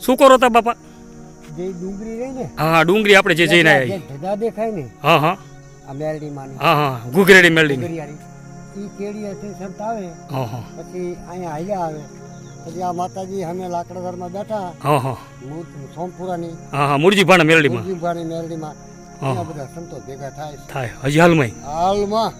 શું કરો તા બાપા? જે ડુંગળી રહી ને હા હા ડુંગળી આપણે જે જઈને આવી ધજા દેખાય ને હા હા. આ મેલડી માં હા હા ઘૂઘરેડી મેલડી ઈ કેડી હતી સંત આવે હા હા. પછી અહીંયા હાલ્યા આવે. પછી આ માતાજી અમે લાકડા ઘરમાં બેઠા હા હા. સોમપુરા ની હા હા મુરજી ભાણા મેળડીમાં ગુરજીભાની મેરડીમાં. હા. અહીંયા બધા સંતો ભેગા થાય થાય હજી હાલમાં. હાલમાં.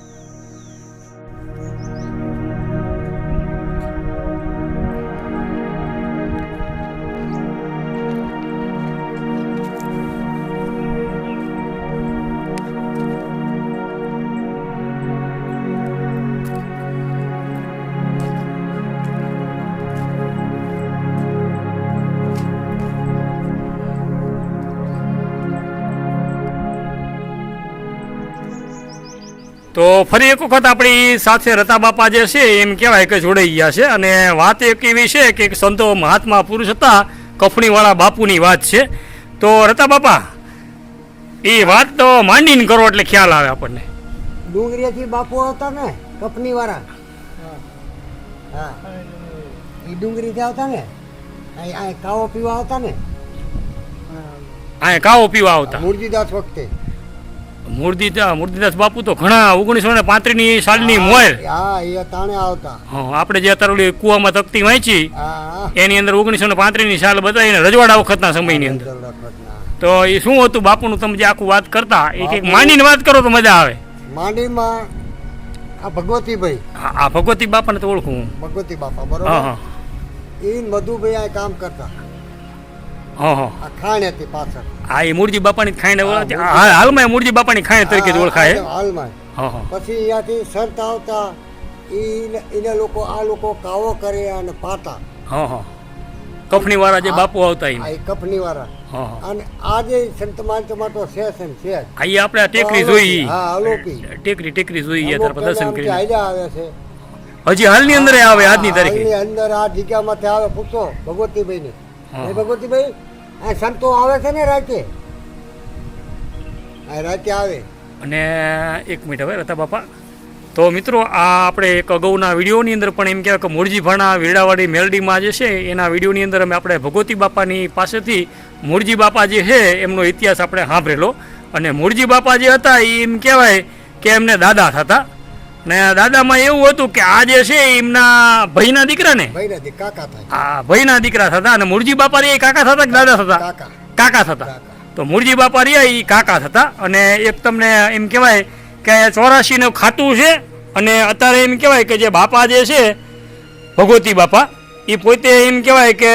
તો ફરી એક વખત આપણી સાથે રતા બાપા જે છે એમ કહેવાય કે જોડાઈ ગયા છે. અને વાત એક એવી છે કે એક સંતો મહાત્મા પુરુષ હતા કફણીવાળા બાપુની વાત છે. તો રતા બાપા એ વાત તો માંડીને કરો એટલે ખ્યાલ આવે આપણને. ડુંગરીયાથી બાપુ હતા ને કપની હા. એ ડુંગળીથી આવતા ને? અહીં કાવો પીવા આવતા ને? આ કાવો પીવા આવતા. મુરજીદાસ વખતે. મૂર્તિદાસ મૂર્તિદાસ બાપુ તો ઘણા ઓગણીસો ને પાંત્રીસની સાલની મોર. હા એ તાણે આવતા. હા આપણે જે અત્યારે ઓલી કુવામાં તકતી વાંચી હા એની અંદર ઓગણીસો ને પાંત્રીસ સાલ બતાવીને રજવાડા વખતના સમયની અંદર. તો એ શું હતું? બાપુનું તમે જે આખું વાત કરતા એ કંઈક માંડીને વાત કરો તો મજા આવે. માંડીમાં આ ભગવતીભાઈ. આ આ ભગવતી બાપાને તો ઓળખું ભગવતી બાપા હા બરોબર? એ મધુભાઈ આ કામ કરતા. હા હા આ ખાણ હતી પાછળ. આ એ મુરજી બાપાની ખાણ હા હાલમાં એ મુરજી બાપાની ખાણ તરીકે જ ઓળખાય હા, હાલમાં. હા હા પછી અહીંયાથી સંત આવતા એને લોકો આ લોકો કાવો કરે અને પાતા. હા હા વાળા જે બાપુ આવતા એ કફની વાળા હા હા અને આ જે સંત માનસમાં તો છે છે ને છે. આ આપણે આ ટેકરી જોઈ. હા અલોપી ટેકરી ટેકરી જોઈ અમુક અત્યારે દર્શન કરી હાલ્યા આવે છે. હજી હાલની અંદર આવે આજની તારીખે? અંદર આ જગ્યામાંથી આવે પૂછો ભગવતીભાઈ ને હા. ભગવતીભાઈ આ સંતો આવે છે ને રાતે? આ રાતે આવે. અને, એક મિનિટ હવે રતા બાપા. તો મિત્રો, આ આપણે એક અગાઉના વિડીયોની અંદર પણ એમ કહેવાય કે મૂળજી ભાણા મેલડીમાં જે છે, એના વિડીયોની અંદર અમે આપણે ભગવતી બાપાની પાસેથી મૂળજી બાપા જે છે, એમનો ઇતિહાસ આપણે સાંભળેલો. અને મૂળજી બાપા જે હતા એ એમ કહેવાય કે એમને દાદા થતા. ને દાદામાં એવું હતું કે આ જે છે એમના ભાઈના દીકરા ને કાકા થાય. ભાઈના દીકરા થતા અને મૂળજી બાપા એ કાકા થતા કે દાદા થતા? કાકા. કાકા થતા. તો મુરજી બાપા રહ્યા એ કાકા થતા. અને એક તમને એમ કહેવાય કે ચોરાશી નું ખાતું છે અને અત્યારે એમ કહેવાય કે જે બાપા જે છે ભગવતી બાપા એ પોતે એમ કહેવાય કે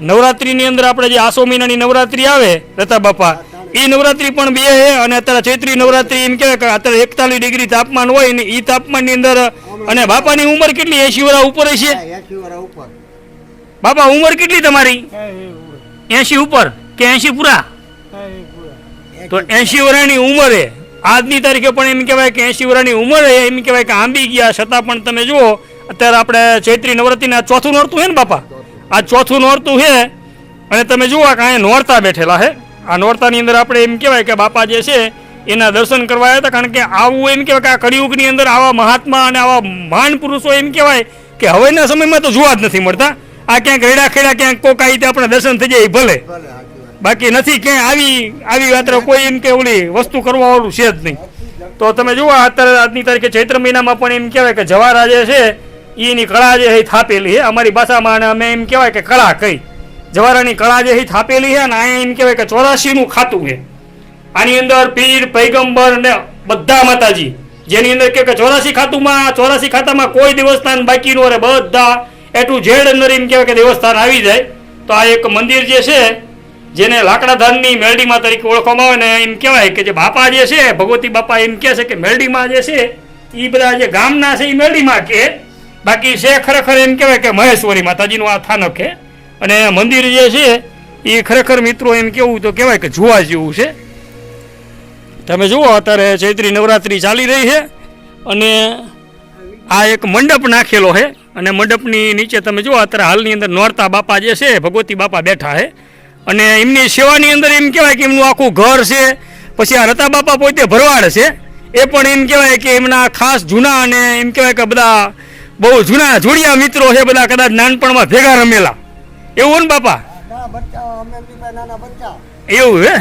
નવરાત્રિની અંદર આપણે જે આસો મહિનાની નવરાત્રિ આવે રતા બાપા એ નવરાત્રી પણ બે છે અને અત્યારે ચૈત્રી નવરાત્રી એમ કહેવાય કે અત્યારે એકતાલીસ ડિગ્રી તાપમાન હોય ને એ તાપમાનની અંદર અને બાપાની ઉંમર કેટલી એસી વરા ઉપર છે હા, ઉપર. બાપા ઉંમર કેટલી તમારી? એસી ઉપર કે એસી પૂરા? તો એસી વર્ષની ઉંમરે આજની તારીખે પણ એમ કહેવાય કે એસી વર્ષની ઉંમરે એમ કહેવાય કે આંબી ગયા. છતાં પણ તમે જુઓ અત્યારે આપણે ચૈત્રી નવરાત્રિના ચોથું નોરતું છે ને બાપા? આ ચોથું નોરતું છે અને તમે જુઓ કે અહીંયા નોરતા બેઠેલા છે આ નોરતાની અંદર આપણે એમ કહેવાય કે બાપા જે છે, એના દર્શન કરવા હતા. કારણ કે આવું એમ કહેવાય કે આ કળિયુગની અંદર આવા મહાત્મા અને આવા મહાન પુરુષો એમ કહેવાય કે હવેના સમયમાં તો જોવા જ નથી મળતા. આ ક્યાંક રેડા ખેડા, ક્યાંક કોક આ રીતે આપણે દર્શન થઈ જાય ભલે. બાકી નથી ક્યાંય આવી આવી યાત્રા કોઈ એમ કે ઓલી વસ્તુ કરવા વાળું છે જ નહીં. તો તમે જુઓ, અત્યારે આજની તારીખે ચૈત્ર મહિનામાં પણ એમ કહેવાય કે જવારા જે છે એની કળા જે થાપેલી છે. અમારી ભાષામાં અને અમે એમ કહેવાય કે કળા કઈ જવારાની કળા જે થાપેલી છે અને અહીંયા એમ કહેવાય કે ચોરાશીનું ખાતું છે. આની અંદર પીર, પૈગંબર ને બધા માતાજી. જેની અંદર કે ચોરાસી ખાતુમાં ચોરાસી ખાતામાં કોઈ દેવસ્થાન બાકી ન રહે. બધા એટલું ઝેડ અંદર એમ કહેવાય કે દેવસ્થાન આવી જાય. તો આ એક મંદિર જે છે, જેને લાકડાધાનની મેલડીમાં તરીકે ઓળખવામાં આવે ને, એમ કહેવાય કે જે બાપા જે છે, ભગવતી બાપા એમ કહે છે કે મેલડીમાં જે છે એ બધા જે ગામના છે એ મેલડીમાં કે. બાકી છે ખરેખર એમ કહેવાય કે મહેશ્વરી માતાજીનું આ સ્થાનક છે. અને મંદિર જે છે, એ ખરેખર મિત્રો એમ કેવું તો કહેવાય કે જોવા જેવું છે. તમે જુઓ, અત્યારે ચૈત્રી નવરાત્રિ ચાલી રહી છે અને આ એક મંડપ નાખેલો છે. અને મંડપની નીચે તમે જુઓ, અત્યારે હાલની અંદર નોરતા બાપા જે છે, ભગવતી બાપા બેઠા છે. અને એમની સેવાની અંદર એમ કહેવાય કે એમનું આખું ઘર છે. પછી આ રતા બાપા પોતે ભરવાડ છે. એ પણ એમ કહેવાય કે એમના ખાસ જૂના અને એમ કહેવાય કે બધા બહુ જૂના જોડિયા મિત્રો છે, બધા કદાચ નાનપણમાં ભેગા રમેલા. એવું ને બાપા? એવું હે?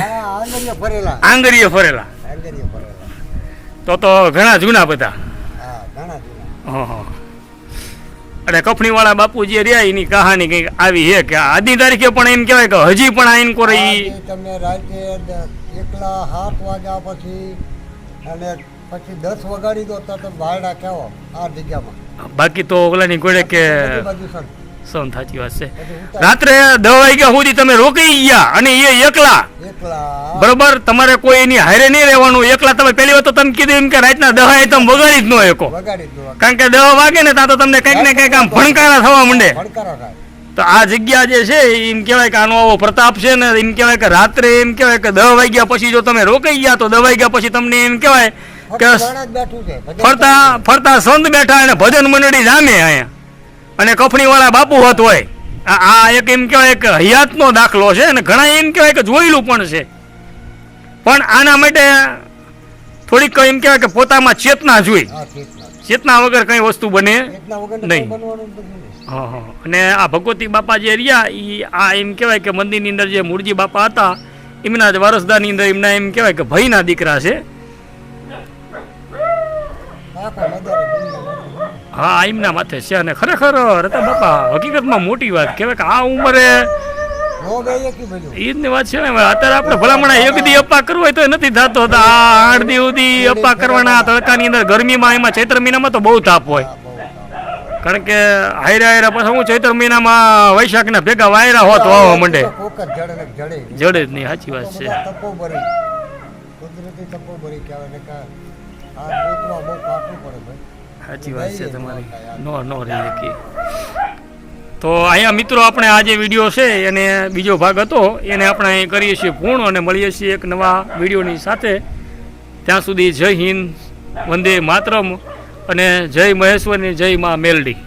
ફરેલા. આંગરીએ ફરેલા. તો તો ઘણા જૂના બધા. હા હં, હં. અને કફણીવાળા બાપુ જે રહ્યા એની કહાની કંઈક આવી છે કે આજની તારીખે પણ એમ કહેવાય કે હજી પણ આઈન ઇન્કવાયરી આજે તમે રાતે એકલા સાત વાગ્યા પછી અને પછી દસ વગાડી દો તો ભાડા કેવો આ જગ્યામાં. બાકી તો ઓલાની ગોળે કે બધી બાજુ સૌ સાચી વાત છે. રાત્રે દસ વાગ્યા સુધી તમે રોકાઈ ગયા અને એ એકલા. બરોબર? તમારે કોઈ એની હારે નહીં રહેવાનું. એકલા તમે પહેલી વાર તો તમે કીધું એમ કે રાતના દહાએ તમે વગાડી જ ન એકો કારણ કે દહ વાગે ને ત્યાં તો તમને કંઈક ને કંઈક આમ ભણકારા થવા માંડે. તો આ જગ્યા જે છે એમ કહેવાય કે આનો આવો પ્રતાપ છે ને એમ કહેવાય કે રાત્રે એમ કહેવાય કે દસ વાગ્યા પછી જો તમે રોકાઈ ગયા તો દસ વાગ્યા પછી તમને એમ કહેવાય કે ફરતા ફરતા સંત બેઠા અને ભજન મંડળી જામે અહીંયા. અને કફણીવાળા બાપુ હોત હોય. આ એક એમ કહેવાય એક હયાતનો દાખલો છે અને ઘણા એમ કહેવાય કે જોયેલું પણ છે. પણ આના માટે થોડીક એમ કહેવાય કે પોતામાં ચેતના જોઈ. ચેતના. વગર કઈ વસ્તુ બને નહીં. હા હા. અને આ ભગવતી બાપા જે રહ્યા એ આ એમ કહેવાય કે મંદિરની અંદર જે મૂળજી બાપા હતા એમના જ વારસદારની અંદર એમના એમ કહેવાય કે ભાઈના દીકરા છે. હા એમના માથે છે અને ખરેખર રતા બાપા, હકીકતમાં મોટી વાત. કહેવાય કે આ ઉંમરે ઈદની વાત છે ને અત્યારે આપણે ભલામણા એક દી અપા કરવું હોય તો નથી થતો. આ આઠ દી સુધી અપા કરવાના તડકાની અંદર ગરમીમાં, એમાં ચૈત્ર મહિનામાં તો બહુ તાપ હોય. કારણ કે હાયરા હાયરા પછી હું ચૈત્ર મહિનામાં વૈશાખના ભેગા વાયરા હોત વાવવા માંડે. જડે જ નહીં, સાચી વાત છે. કુદરતી તપો ભરી કહેવાય આ બહુ કાઠું પડે ભાઈ. સાચી વાત છે તમારી. નો નો રહી શકી તો અહીંયા મિત્રો આપણે આ જે વીડિયો છે, એને બીજો ભાગ હતો, એને આપણે અહીં કરીએ છીએ પૂર્ણ અને મળીએ છીએ એક નવા વિડીયોની સાથે. ત્યાં સુધી જય હિન્દ, વંદે માતરમ અને જય મહેશ્વરની જય મા મેલડી.